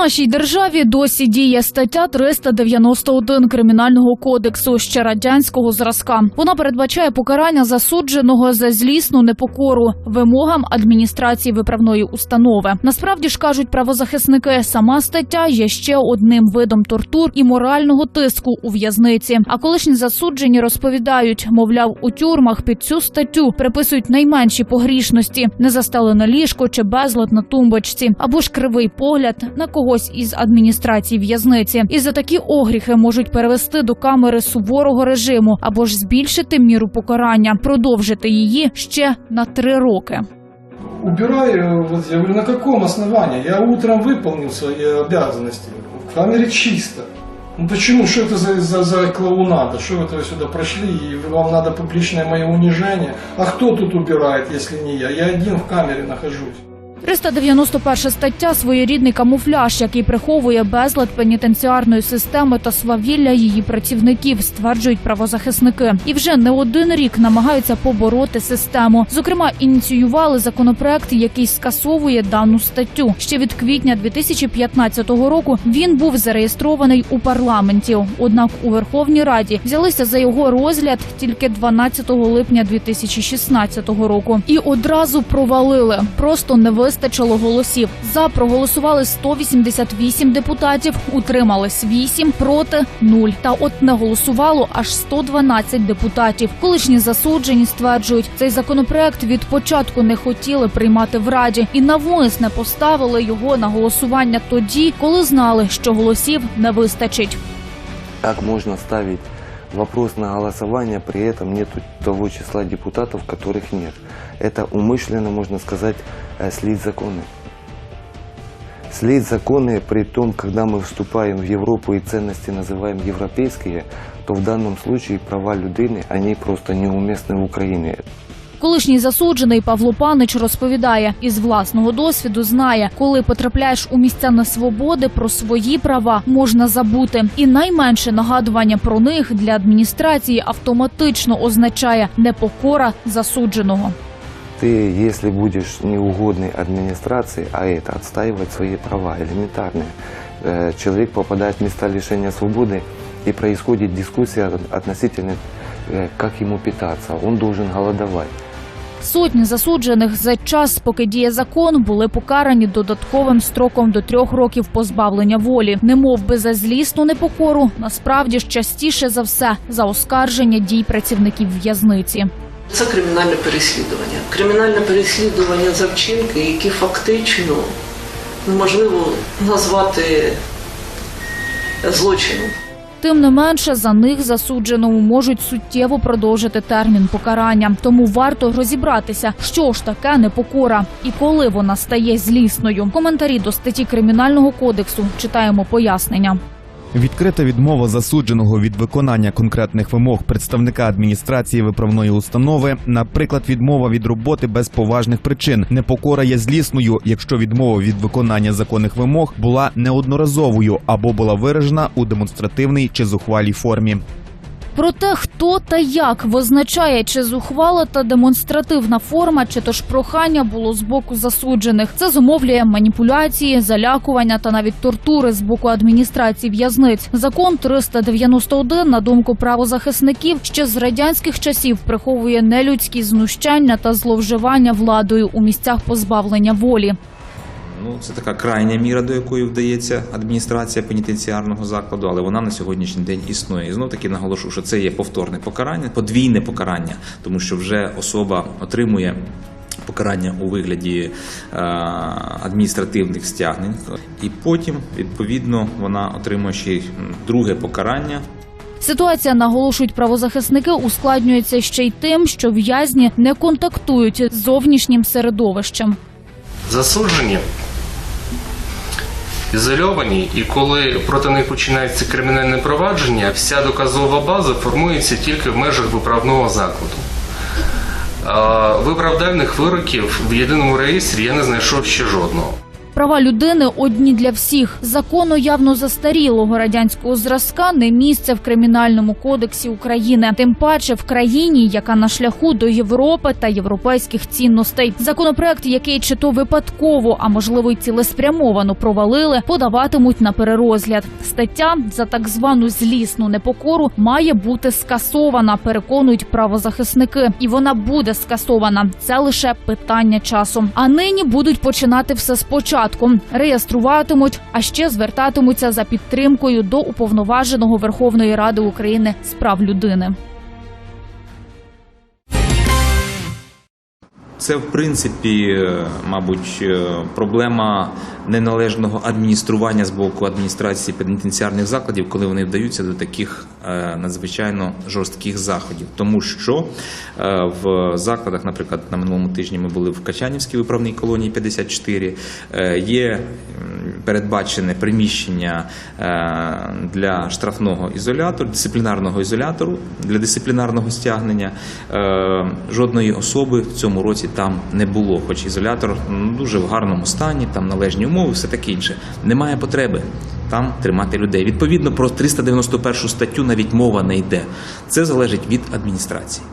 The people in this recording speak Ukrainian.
нашій державі досі діє стаття 391 кримінального кодексу ще радянського зразка. Вона передбачає покарання засудженого за злісну непокору вимогам адміністрації виправної установи. Насправді ж кажуть правозахисники, сама стаття є ще одним видом тортур і морального тиску у в'язниці. А колишні засуджені розповідають, мовляв, у тюрмах під цю статтю приписують найменші погрішності, не незастелене ліжко чи безлад на тумбочці, або ж кривий погляд на когось із адміністрації в'язниці. І за такі огріхи можуть перевести до камери суворого режиму або ж збільшити міру покарання, продовжити її ще на три роки. Убираю, вот я говорю, на каком основании? Я утром выполнил свои обязанности. В камере чисто. Ну почему? Что это за, за, за клоунада? Что вы это сюда прошли и вам надо публичное мое унижение? А кто тут убирает, если не я? Я один в камере нахожусь. 391 стаття своєрідний камуфляж, який приховує безлад пенітенціарної системи та свавілля її працівників, стверджують правозахисники. І вже не один рік намагаються побороти систему. Зокрема, ініціювали законопроект, який скасовує дану статтю. Ще від квітня 2015 року він був зареєстрований у парламенті. Однак у Верховній Раді взялися за його розгляд тільки 12 липня 2016 року і одразу провалили. Просто не вистачило голосів. За проголосували 188 депутатів, утримались 8, проти 0. Та от не голосувало аж 112 депутатів. Колишні засуджені стверджують, цей законопроект від початку не хотіли приймати в раді і навмисне поставили його на голосування тоді, коли знали, що голосів не вистачить. Как можно ставить вопрос на голосование, при этом нет того числа депутатов, которых нет? Это умышленно, можно сказать, э, слить законы. Слить законы, при том, когда мы вступаем в Европу и ценности называем европейские, то в данном случае права людини, они просто неуместны в Украине. Колишній засуджений Павло Панич розповідає, із власного досвіду знає, коли потрапляєш у місця несвободи, про свої права можна забути. І найменше нагадування про них для адміністрації автоматично означає непокора засудженого. Ты, если будешь неугодный администрации, а это отстаивать свои права элементарные, э, человек попадает в места лишения свободы и происходит дискуссия относительно, э, как ему питаться. Он должен голодовать. Сотні засуджених за час, поки діє закон, були покарані додатковим строком до трьох років позбавлення волі, немов би за злісну непокору, насправді ж частіше за все за оскарження дій працівників в'язниці. Це кримінальне переслідування. Кримінальне переслідування за вчинки, які фактично неможливо назвати злочином. Тим не менше, за них засудженому можуть суттєво продовжити термін покарання. Тому варто розібратися, що ж таке непокора і коли вона стає злісною. Коментарі до статті кримінального кодексу читаємо пояснення. Відкрита відмова засудженого від виконання конкретних вимог представника адміністрації виправної установи, наприклад, відмова від роботи без поважних причин, непокора є злісною, якщо відмова від виконання законних вимог була неодноразовою або була виражена у демонстративній чи зухвалій формі. Про те, хто та як визначає, чи зухвала та демонстративна форма, чи то ж прохання було з боку засуджених. Це зумовлює маніпуляції, залякування та навіть тортури з боку адміністрації в'язниць. Закон 391, на думку правозахисників, ще з радянських часів приховує нелюдські знущання та зловживання владою у місцях позбавлення волі. Ну, це така крайня міра, до якої вдається адміністрація пенітенціарного закладу, але вона на сьогоднішній день існує. І знов таки наголошую, що це є повторне покарання, подвійне покарання, тому що вже особа отримує. Покарання у вигляді е, адміністративних стягнень, і потім відповідно вона отримує ще й друге покарання Ситуація, наголошують правозахисники, ускладнюється ще й тим, що в'язні не контактують з зовнішнім середовищем. засуджені, ізольовані, і коли проти них починається кримінальне провадження, вся доказова база формується тільки в межах виправного закладу. Виправдальних вироків в єдиному реєстрі я не знайшов ще жодного. Права людини одні для всіх. Закону явно застарілого радянського зразка не місце в кримінальному кодексі України, тим паче в країні, яка на шляху до Європи та європейських цінностей. Законопроект, який чи то випадково, а можливо й цілеспрямовано провалили, подаватимуть на перерозгляд. Стаття за так звану злісну непокору має бути скасована. Переконують правозахисники, і вона буде скасована. Це лише питання часу. А нині будуть починати все спочатку. Реєструватимуть, а ще звертатимуться за підтримкою до уповноваженого Верховної Ради України з прав людини. Це, в принципі, е, мабуть, е, проблема неналежного адміністрування з боку адміністрації пенітенціарних закладів, коли вони вдаються до таких надзвичайно жорстких заходів. Тому що е, в закладах, наприклад, на минулому тижні ми були в Качанівській виправній колонії 54, е, є передбачене приміщення е, для штрафного ізолятору, дисциплінарного ізолятору для дисциплінарного стягнення. Е, Жодної особи в цьому році там не було, хоч ізолятор дуже в гарному стані, там належні умови, все таке інше. Немає потреби там тримати людей. Відповідно, про 391 статтю навіть мова не йде. Це залежить від адміністрації.